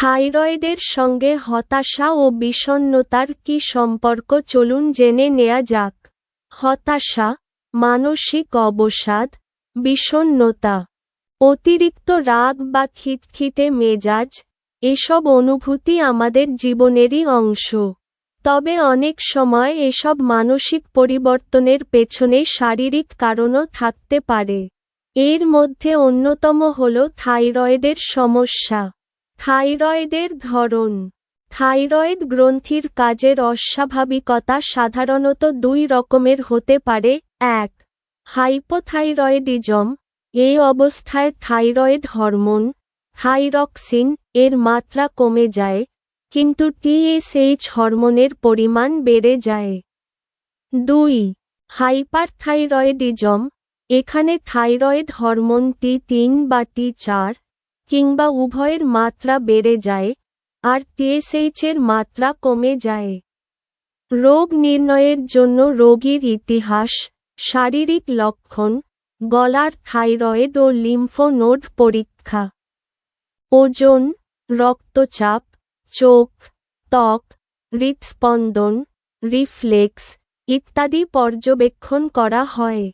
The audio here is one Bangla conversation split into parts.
থাইরয়েডের সঙ্গে হতাশা ও বিষণ্ণতার কি সম্পর্ক? চলুন জেনে নেয়া যাক। হতাশা, মানসিক অবসাদ বিষণ্নতা অতিরিক্ত রাগ বা খিটখিটে মেজাজ, এসব অনুভূতি আমাদের জীবনেরই অংশ। তবে অনেক সময় এসব মানসিক পরিবর্তনের পেছনে শারীরিক কারণও থাকতে পারে। এর মধ্যে অন্যতম হল থাইরয়েডের সমস্যা। থাইরয়েডের ধরন। থাইরয়েড গ্রন্থির কাজের অস্বাভাবিকতা সাধারণত দুই রকমের হতে পারে। এক, হাইপোথাইরয়েডিজম, এ অবস্থায় থাইরয়েড হরমোন, থাইরক্সিন, এর মাত্রা কমে যায়, কিন্তু টিএসএইচ হরমোনের পরিমাণ বেড়ে যায়। দুই, হাইপারথাইরয়েডিজম, এখানে থাইরয়েড হরমোন টি তিন বা টি চার কিংবা উভয়ের মাত্রা বেড়ে যায়, আর টিএসএইচের মাত্রা কমে যায়। রোগ নির্ণয়ের জন্য রোগীর ইতিহাস, শারীরিক লক্ষণ, গলার থাইরয়েড ও লিম্ফোনোড পরীক্ষা। ওজন, রক্তচাপ, চোখ, ত্বক, হৃৎস্পন্দন, রিফ্লেক্স ইত্যাদি পর্যবেক্ষণ করা হয়।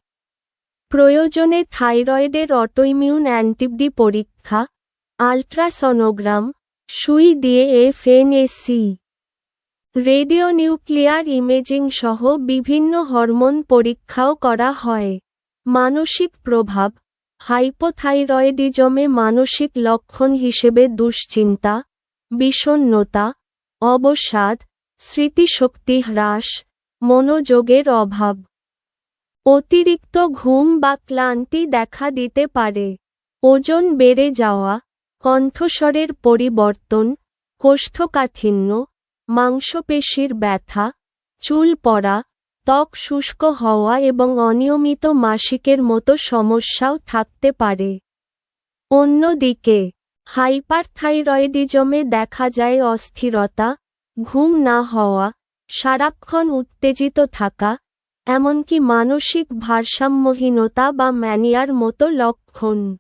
প্রয়োজনে থাইরয়েডের অটোইমিউন অ্যান্টিবডি পরীক্ষা আল্ট্রাসনোগ্রাম, সুই দিয়ে এফএনএসি রেডিওনিউক্লিয়ার ইমেজিং সহ বিভিন্ন হরমোন পরীক্ষাও করা হয়। মানসিক প্রভাব, হাইপোথাইরয়েডিজমে মানসিক লক্ষণ হিসেবে দুশ্চিন্তা বিষণ্নতা অবসাদ, স্মৃতিশক্তি হ্রাস, মনোযোগের অভাব। অতিরিক্ত ঘুম বা ক্লান্তি দেখা দিতে পারে। ওজন বেড়ে যাওয়া কণ্ঠস্বরের পরিবর্তন, কোষ্ঠকাঠিন্য, মাংসপেশির ব্যথা, চুল পড়া, ত্বক শুষ্ক হওয়া এবং অনিয়মিত মাসিকের মতো সমস্যাও থাকতে পারে। অন্যদিকে, হাইপারথাইরয়েডিজমে দেখা যায় অস্থিরতা, ঘুম না হওয়া, সারাক্ষণ উত্তেজিত থাকা, এমনকি মানসিক ভারসাম্যহীনতা বা ম্যানিয়ার মতো লক্ষণ।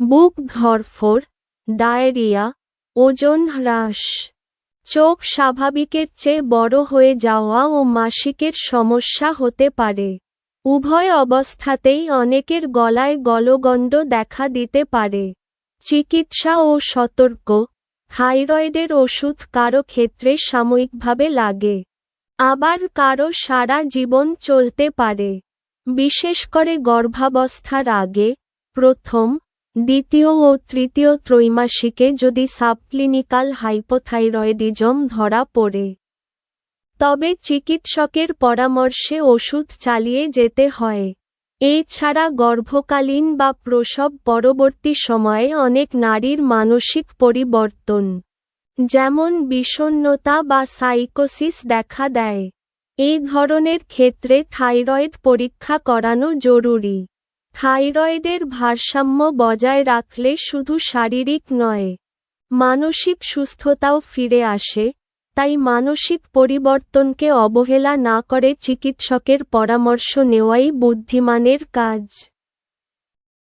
বুক ধরফর ডায়রিয়া, ওজন হ্রাস। চোখ স্বাভাবিকের চেয়ে বড় হয়ে যাওয়া ও মাসিকের সমস্যা হতে পারে। উভয় অবস্থাতেই অনেকের গলায় গলগণ্ড দেখা দিতে পারে। চিকিৎসা ও সতর্ক, থাইরয়েডের ওষুধ কারও ক্ষেত্রে সাময়িকভাবে লাগে। আবার কারও সারা জীবন চলতে পারে। বিশেষ করে গর্ভাবস্থার আগে, প্রথম দ্বিতীয় ও তৃতীয় ত্রৈমাসিকে যদি সাবক্লিনিকাল হাইপোথাইরয়েডিজম ধরা পড়ে। তবে চিকিৎসকের পরামর্শে ওষুধ চালিয়ে যেতে হয়। এছাড়া গর্ভকালীন বা প্রসব পরবর্তী সময়ে অনেক নারীর মানসিক পরিবর্তন, যেমন বিষণ্নতা বা সাইকোসিস দেখা দেয়। এই ধরনের ক্ষেত্রে থাইরয়েড পরীক্ষা করানো জরুরি। থাইরয়েডের ভারসাম্য বজায় রাখলে শুধু শারীরিক নয়, মানসিক সুস্থতাও ফিরে আসে, তাই মানসিক পরিবর্তনকে অবহেলা না করে চিকিৎসকের পরামর্শ নেওয়াই বুদ্ধিমানের কাজ।